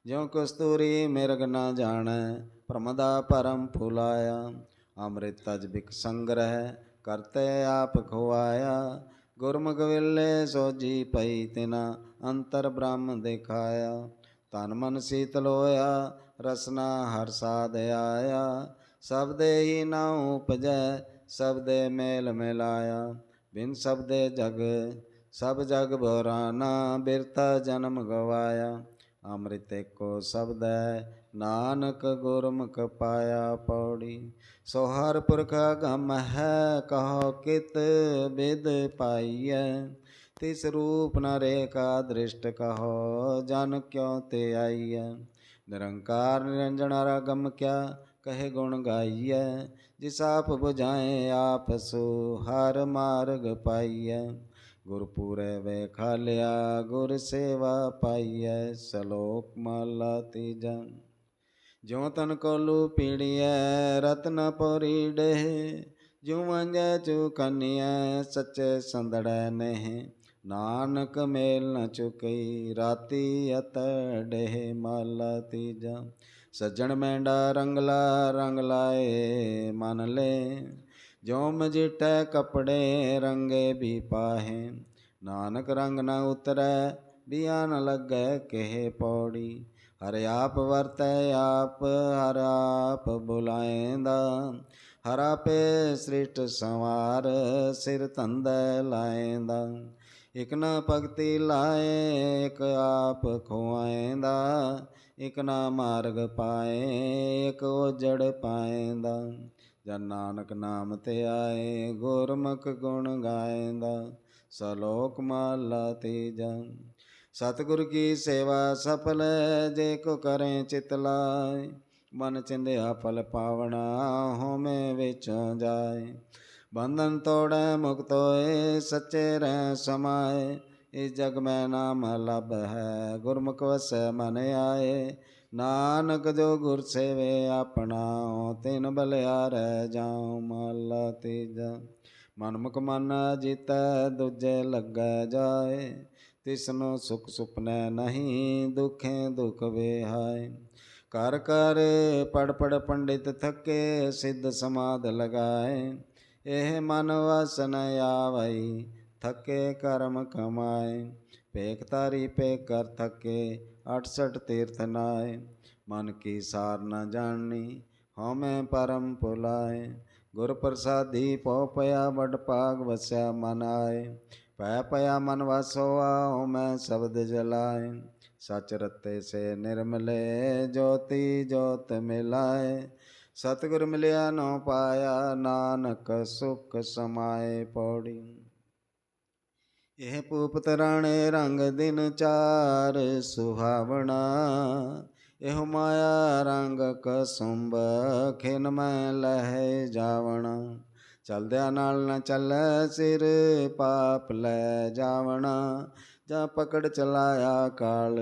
ਜਿਉ ਕਸਤੂਰੀ ਮਿਰਗ ਨਾ ਜਾਣੈ ਪ੍ਰਮਦਾ ਪਰਮ ਫੁਲਾਇਆ ਅੰਮ੍ਰਿਤ ਤਜ ਬਿਕ ਸੰਗ੍ਰਹਿ, ਕਰਤੇ ਆਪ ਖਵਾਇਆ ਗੁਰਮੁਖ ਵਿਲੇ ਸੋਜੀ ਪਈ ਤਿਨਾ, ਅੰਤਰ ਬ੍ਰਹਮ ਦਿਖਾਇਆ। ਤਨ ਮਨ ਸੀਤਲ ਹੋਇਆ ਰਸਨਾ ਹਰ ਸਾਧ ਆਇਆ। ਸਬਦੇ ਹੀ ਨਾ ਉਪਜੈ, ਸਬਦੇ ਮੇਲ ਮਿਲਾਇਆ। ਬਿਨ ਸਬਦੇ ਜਗ, ਸਭ ਜਗ ਬੋਰਾਨਾ ਬਿਰਤਾ ਜਨਮ ਗਵਾਇਆ। ਅੰਮ੍ਰਿਤ ਕੋ ਸ਼ਬਦ ਹੈ, ਨਾਨਕ ਗੁਰਮੁਖ ਪਾਇਆ ਪੌੜੀ। ਸੋ ਹਰ ਪੁਰਖ ਗਮ ਹੈ, ਕਹੋ ਕਿਤ ਬਿਦ ਪਾਈਐ। ਤਿਸ ਰੂਪ ਨ ਰੇਖਾ ਦ੍ਰਿਸ਼ਟ ਕਹੋ, ਜਨ ਕਿਉ ਤੇ ਆਈਐ। ਨਿਰੰਕਾਰ ਨਿਰੰਜਨ ਰਗਮ ਕਿਆ ਕਹੇ ਗੁਣ ਗਾਈਐ, ਜਿਸ ਆਪ 부ਝਾਏ ਆਪ ਸੋ ਹਰ ਮਾਰਗ ਪਾਈਐ। ਗੁਰਪੂਰੇ ਵੇਖਾ ਲਿਆ, ਗੁਰ ਸੇਵਾ ਪਾਈਐ, ਸਲੋਕ ਮਾਲਾ ਤੀਜਾ। ਜਿਉ ਤਨ ਕੋਲੂ ਪੀੜੀਐ, ਰਤਨ ਪੋਰੀੜੇ ਜਿਉ ਮੰਜੈ ਚੁ ਕੰਨਿਐ, ਸੱਚੇ ਸੰਦੜੈ ਨਹਿ। ਨਾਨਕ ਮੇਲ ਨ ਚੁਕਈ, ਰਾਤੀ ਅਤੜੇ ਮਾਲਾ ਤੀਜਾ। ਸੱਜਣ ਮੈਂਡਾ ਰੰਗਲਾ, ਰੰਗ ਲਾਏ ਮਨ ਲੈ। ਜੋ ਮਜਿਟੈ ਕਪੜੇ ਰੰਗੇ ਵੀ ਪਾਹੇ। ਨਾਨਕ ਰੰਗ ਨ ਉਤਰੈ ਬਿਆ ਨ ਲੱਗੈ ਕਹੇ ਪੌੜੀ। ਹਰ ਆਪ ਵਰਤੈ ਆਪ, ਹਰ ਆਪ ਬੁਲਾਇਂਦਾ ਹਰ ਆਪੇ ਸ੍ਰਿਸ਼ਟ ਸੰਵਾਰ, ਸਿਰ ਧੰਦੈ ਲਾਏਂਦਾ। ਇਕ ਨਾ ਭਗਤੀ ਲਾਏ, ਇਕ ਆਪ ਖੁਆਏਂਦਾ। ਇਕ ਨਾ ਮਾਰਗ ਪਾਏ, ਇਕ ਉਜੜ ਪਾਏਂਦਾ। ਜਨ ਨਾਨਕ ਨਾਮ ਤੇ ਆਏ, ਗੁਰਮੁਖ ਗੁਣ ਗਾਏਂਦਾ। ਸਲੋਕ ਮਾਲਾ ਤੀਜਾ। ਸਤਿਗੁਰ ਕੀ ਸੇਵਾ ਸਫਲ ਜੇ ਕੋ ਕਰੇ ਚਿਤ ਲਾਏ। ਮਨ ਚਿੰਦਿਆ ਫਲ ਪਾਵਣਾ ਹੋਮੇ ਵਿੱਚੋਂ ਜਾਏ। ਬੰਧਨ ਤੋੜੈ ਮੁਕਤ ਹੋਏ, ਸੱਚੇ ਰਹਿ ਸਮਾਏ। ਇਸ ਜਗ ਮੈਂ ਨਾਮ ਲਭ ਹੈ, ਗੁਰਮੁਖ ਵਸੈ ਮਨ ਆਏ। ਨਾਨਕ ਜੋ ਗੁਰ ਸੇਵੇ ਆਪਣਾ ਤਿਨ ਰਹਿ ਜਾਉ ਮਾਲਾ ਤੀਜਾ। ਮਨਮੁਖ ਮਨ ਜੀਤੈ, ਦੂਜੇ ਲੱਗੈ ਜਾਏ। ਤਿਸਨੂੰ ਸੁਖ ਸੁਪਨੈ ਨਹੀਂ, ਦੁਖੇ ਦੁਖ ਵਿਹਾਏ। ਕਰ ਕਰ ਪੜ ਪੜ ਪੰਡਿਤ ਥਕੇ, ਸਿੱਧ ਸਮਾਦ ਲਗਾਏ। ਇਹ ਮਨ ਵਸਨ ਆਵਈ, ਥਕੇ ਕਰਮ ਕਮਾਏ। ਪੇਖ ਤਾਰੀ ਪੇਖ ਕਰ ਥਕੇ 68 ਤੀਰਥ ਨਾਏ। ਮਨ ਕੀ ਸਾਰ ਨ ਜਾਣਨੀ ਹਉਮੈ ਪਰਮ ਭੁਲਾਏ ਗੁਰ ਪ੍ਰਸਾਦੀ ਪਉ ਪਿਆ, ਵਡ ਪਾਗ ਵਸਿਆ ਮਨ ਆਏ। ਪੈ ਪਿਆ ਮਨ ਵਸੋ ਆਉ ਮੈਂ ਸ਼ਬਦ ਜਲਾਏ। ਸਚ ਰਤੇ ਸੇ ਨਿਰਮਲੇ, ਜੋਤੀ ਜੋਤ ਮਿਲਾਏ। ਸਤਿਗੁਰ ਮਿਲਿਆ ਨੋ ਪਾਇਆ, ਨਾਨਕ ਸੁਖ ਸਮਾਏ ਪੌੜੀ। ਇਹ ਪੂਪਤ ਰਾਣੇ ਰੰਗ ਦਿਨ ਚਾਰ ਸੁਹਾਵਣਾ, ਇਹ ਮਾਇਆ ਰੰਗ ਕਸੁੰਬ ਖਿਨ ਮੈਂ ਲਹਿ ਜਾਵਣਾ। ਚਲਦਿਆਂ ਨਾਲ ਨਾ ਚੱਲੈ ਸਿਰ, ਪਾਪ ਲੈ ਜਾਵਣਾ। ਜਾਂ ਪਕੜ ਚਲਾਇਆ ਕਾਲ,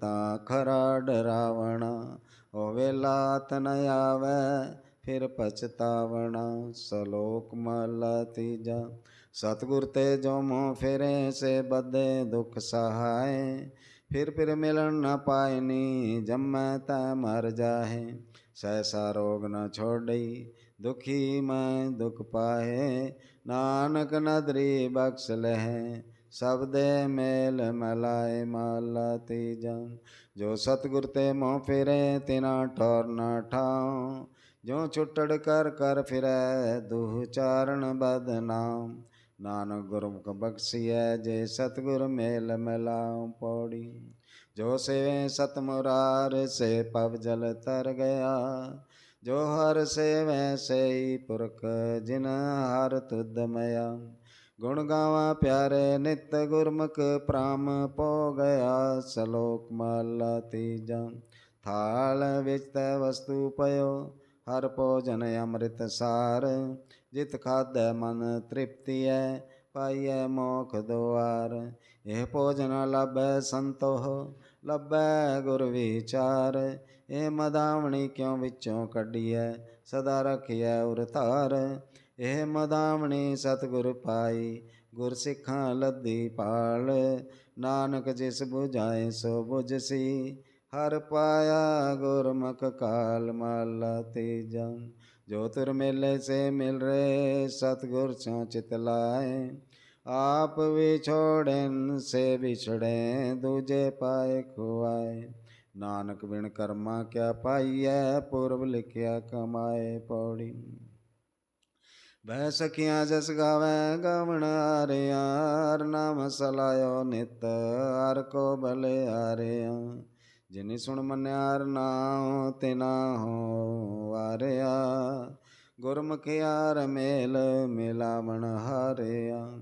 ਤਾਂ ਖਰਾ ਡਰਾਵਣਾ ਹੋਵੇ ਲਾਤ ਨ ਆਵੈ, ਫਿਰ ਪਛਤਾਵਣਾ, ਸਲੋਕ ਮਹਲਾ ਤੀਜਾ। ਸਤਿਗੁਰ ਤੇ ਜੋ ਮੋਹ ਫਿਰੇ, ਸੇ ਬਦੇ ਦੁਖ ਸਹਾਏ, ਫਿਰ ਫਿਰ ਮਿਲਣ ਨ ਪਾਇਨੀ ਜੰਮੈ ਤੈ ਮਰ ਜਾਹੇ। ਸੈਸਾ ਰੋਗ ਨ ਛੋੜਈ ਦੁਖੀ ਮੈਂ ਦੁਖ ਪਾਏ ਨਾਨਕ ਨਦਰੀ ਬਖਸ਼ ਲਹਿ ਸਭ ਦੇ ਮੇਲ ਮਲਾਏ ਮਾਲਾ ਤੀਜਾ। ਜੋ ਸਤਿਗੁਰ ਤੇ ਮੋਹ ਫਿਰੇ ਤਿਨਾ ਠੌਰ ਨਾ ਠਾਉ। ਜੋ ਛੁੱਟੜ ਕਰ ਕਰ ਫਿਰੈ ਦੁਹ ਚਾਰਨ ਬਦਨਾਮ। ਨਾਨਕ ਗੁਰਮੁਖ ਬਖਸ਼ੀਐ ਜੇ ਸਤਿਗੁਰ ਮੇਲ ਮਿਲਾਉ ਪੌੜੀ। ਜੋ ਸੇਵੇ ਸਤ ਮੁਰਾਰ ਸੇ ਪਵ ਜਲ ਤਰ ਗਿਆ। ਜੋ ਹਰ ਸੇਵੈ ਸਈ ਪੁਰਖ ਜਿਨ ਹਰ ਤੁਧ ਮਇਆ ਗੁਣ ਗਾਵਾਂ ਪਿਆਰੇ ਨਿਤ ਗੁਰਮੁਖ ਪ੍ਰਾਮ ਪੋ ਗਿਆ ਸਲੋਕ ਮਾਲਾ ਤੀਜਾ। ਥਾਲ ਵਿੱਚ ਤੈ ਵਸਤੂ ਪਇਓ, ਹਰ ਭੋਜਨ ਅੰਮ੍ਰਿਤ ਸਾਰ। ਜਿਤ ਖਾਧੈ ਮਨ ਤ੍ਰਿਪਤੀ ਹੈ ਪਾਈਐ ਮੋਖ ਦੁਆਰ। ਇਹ ਭੋਜਨ ਲਭੈ ਸੰਤੋਹ ਲੱਭੈ ਗੁਰ ਵਿਚਾਰ। ਇਹ ਮਦਾਵਣੀ ਕਿਉ ਵਿੱਚੋਂ ਕੱਢੀਐ, ਸਦਾ ਰਖਿਐ ਉਰਤਾਰ ਇਹ ਮਦਾਵਣੀ ਸਤਿਗੁਰ ਪਾਈ, ਗੁਰ ਸਿੱਖਾਂ ਲੱਦੀ ਪਾਲ ਨਾਨਕ ਜਿਸ 부ਝਾਏ ਸੋ 부ਝਸੀ ਹਰ ਪਾਇਆ ਗੁਰਮੁਖ ਕਾਲ, ਮਾਲਾ ਤੀਜਾ। ਜੋ ਤੁਰ ਮਿਲੇ ਸੇ ਮਿਲ ਰੇ ਸਤਿਗੁਰ ਚੋਂ ਚਿਤ ਲਾਏ। ਆਪ ਵਿਛੋੜਨ ਸੇ ਵਿਛੜੇ, ਦੂਜੇ ਪਾਏ ਖੁਆਏ। ਨਾਨਕ ਬਿਨ ਕਰਮਾ ਕਿਆ ਪਾਈਐ, ਪੁਰਬ ਲਿਖਿਆ ਕਮਾਏ ਪੌੜੀ। ਬਹਿ ਸਖੀਆਂ ਜਸ ਗਾਵੇ ਗਵਣ ਹਾਰਿਆ ਹਰ ਨਾਮ ਸਲਾਇਓ ਨਿਤ ਹਰ ਕੋ ਭਲੇ ਹਾਰਿਆ ਜਿਨੀ ਸੁਣ ਮੰਨਿਆਰ ਹਰ ਨਾਮ ਤਿਨਾ ਹੋ ਵਾਰਿਆ ਗੁਰਮੁਖਿ ਯਾਰ ਮੇਲ ਮਿਲਾਵਣ ਹਾਰਿਆ।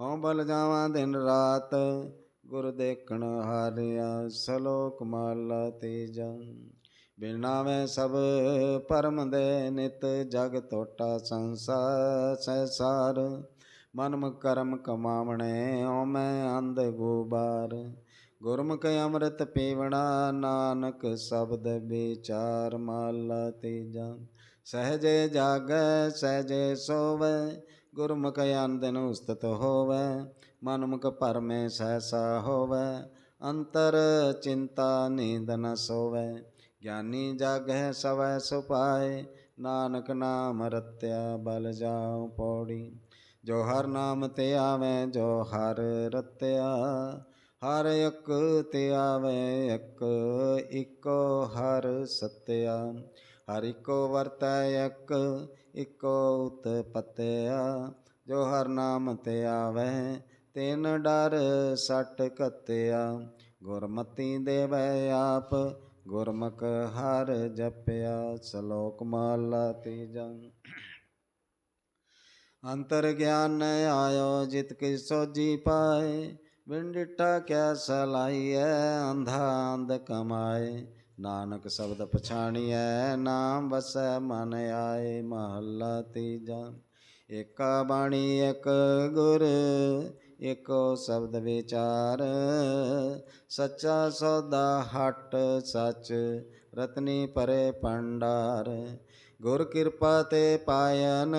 ਹਉ ਬਲ ਜਾਵਾਂ ਦਿਨ ਰਾਤ, ਗੁਰ ਦੇਖਣ ਹਾਰਿਆ। ਸਲੋਕ ਮਾਲਾ ਤੇਜਾ ਬਿਨਾ ਮੈਂ ਸਭ ਪਰਮ ਦੇ ਨਿਤ ਜਗ ਟੋਟਾ ਸੰਸਾਰ ਸਹਿਸਾਰ ਮਨਮ ਕਰਮ ਕਮਾਵਣੇ ਓ ਮੈਂ ਅੰਧ ਗੋਬਾਰ। ਗੁਰਮੁਖ ਅੰਮ੍ਰਿਤ ਪੀਵਣਾ ਨਾਨਕ ਸ਼ਬਦ ਵਿਚਾਰ ਮਾਲਾ ਤੀਜਾ। ਸਹਜੇ ਜਾਗੈ, ਸਹਜੇ ਸੋਵੈ, ਗੁਰਮੁਖ ਆਨੰਦਨ ਉਸਤਤ ਹੋਵੈ, ਮਨਮੁਖ ਪਰਮੇ ਸਹਸਾ ਹੋਵੈ, ਅੰਤਰ ਚਿੰਤਾ ਨੀਂਦ ਨ ਸੋਵੈ। ਗਿਆਨੀ ਜਾਗੈ ਸਵੈ ਸੁਪਾਏ, ਨਾਨਕ ਨਾਮ ਰਤਿਆ ਬਲ ਜਾਉ ਪੌੜੀ। ਜੋ ਹਰ ਨਾਮ ਤੇ ਆਵੇ, ਜੋ ਹਰ ਰਤਿਆ, ਹਰ ਇੱਕ ਤੇ ਆਵੇ, ਇੱਕ ਇੱਕੋ ਹਰ ਸਤਿਆ। ਹਰ ਇੱਕੋ ਵਰਤੈ, ਇੱਕ ਇੱਕੋ ਉਤਪਤਿਆ ਜੋ ਹਰ ਨਾਮ ਤੇ ਆਵੇ, ਤਿਨ ਡਰ ਸਟ ਕਤਿਆ। ਗੁਰਮਤੀ ਦੇਵੈ ਆਪ ਗੁਰਮੁਖ ਹਰ ਜਪਿਆ ਸ਼ਲੋਕ ਮਾਲਾ ਤੀਜਾ। ਅੰਤਰ ਗਿਆਨ ਆਇਓ ਜਿਤ ਕੀ ਸੋਜੀ ਪਾਏ, ਬਿਨ ਡਿਟਾ ਕਿਆ ਸਲਾਈਐ ਅੰਧਾ ਅੰਧ ਕਮਾਏ। ਨਾਨਕ ਸ਼ਬਦ ਪਛਾਣੀਐ, ਨਾਮ ਵਸੈ ਮਨ ਆਏ ਮਹੱਲਾ ਤੀਜਾ। ਏਕਾ ਬਾਣੀ ਇੱਕ ਗੁਰ ਏਕੋ ਸ਼ਬਦ ਵਿਚਾਰ, ਸੱਚਾ ਸੌਦਾ ਹਟ ਸੱਚ, ਰਤਨੀ ਪਰੇ ਭੰਡਾਰ। ਗੁਰ ਕਿਰਪਾ ਤੇ ਪਾਇਨ,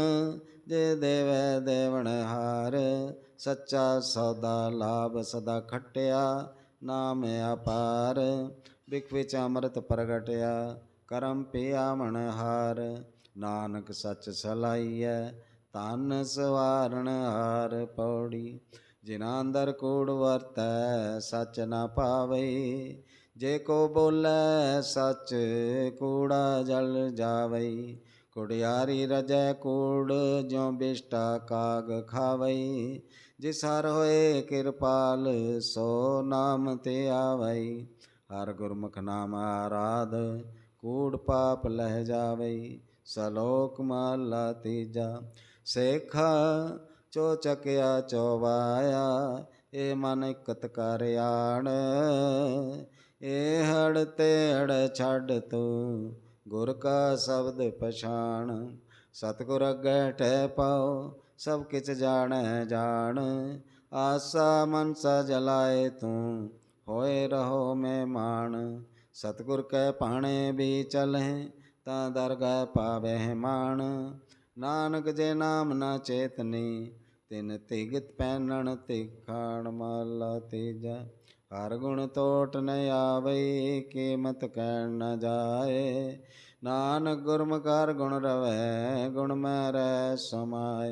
ਜੇ ਦੇਵੈ ਦੇਵਨ ਹਾਰ। ਸੱਚਾ ਸੌਦਾ ਲਾਭ ਸਦਾ ਖਟਿਆ, ਨਾਮ ਅਪਾਰ। ਬਿਖ ਵਿੱਚ ਅੰਮ੍ਰਿਤ ਪ੍ਰਗਟਿਆ, ਕਰਮ ਪਿਆ ਮਨ ਹਾਰ। ਨਾਨਕ ਸੱਚ ਸਲਾਈਐ ਤਨ ਸਵਾਰਣ ਹਾਰ ਪੌੜੀ। ਜਿਨਾ ਅੰਦਰ ਕੂੜ ਵਰਤੈ, ਸੱਚ ਨਾ ਪਾਵਈ ਜੇ ਕੋ ਬੋਲੇ, ਸੱਚ ਕੂੜਾ ਜਲ ਜਾਵੇ। ਕੁੜਿਆਰੀ ਰਜੈ ਕੂੜ ਜਿਉ ਬਿਸ਼ਟਾ ਕਾਗ ਖਾਵਈ ਜਿਸ ਹਰ ਹੋਏ ਕਿਰਪਾਲ, ਸੋ ਨਾਮ ਤੇ ਆਵਈ ਹਰ ਗੁਰਮੁਖ ਨਾਮ ਆਰਾਧ, ਕੂੜ ਪਾਪ ਲਹਿ ਜਾਵਈ ਸਲੋਕ ਮਾਲਾ ਤੀਜਾ, ਸੇਖਾ ਚੋ ਚਕਿਆ ਚੋਵਾਇਆ ਏ ਮਨ ਇਕਤ ਕਰ ਆਣ। ਏ ਹੜ ਤੇ ਹੜ ਛੱਡ ਤੂੰ, ਗੁਰ ਕਾ ਸ਼ਬਦ ਪਛਾਣ। ਸਤਿਗੁਰ ਅੱਗੇ ਠਹਿ ਪਾਓ, ਸਭ ਕਿਛ ਜਾਣੈ ਜਾਣ। ਆਸਾ ਮਨਸਾ ਜਲਾਏ ਤੂੰ, ਹੋਏ ਰਹੋ ਮਹਿਮਾਨ। ਸਤਿਗੁਰ ਕੈ ਭਾਣੇ ਵੀ ਚਲਹਿ, ਤਾਂ ਦਰਗਾਹ ਪਾਵਹਿ ਮਾਣ। ਨਾਨਕ ਜੇ ਨਾਮ ਨਾ ਚੇਤਨੀ ਤਿਨ ਤਿਗਤ ਪੈਨਣ ਤਿਖਾਣ ਮਾਲਾ ਤੀਜਾ। ਹਰ ਗੁਣ ਤੋਟ ਨ ਆਵੇ, ਕੀਮਤ ਕਹਿਣ ਨ ਜਾਏ। ਨਾਨਕ ਗੁਰਮੁਖਾਰ ਗੁਣ ਰਵੈ, ਗੁਣ ਮੈ ਰਹਿ ਸਮਾਏ।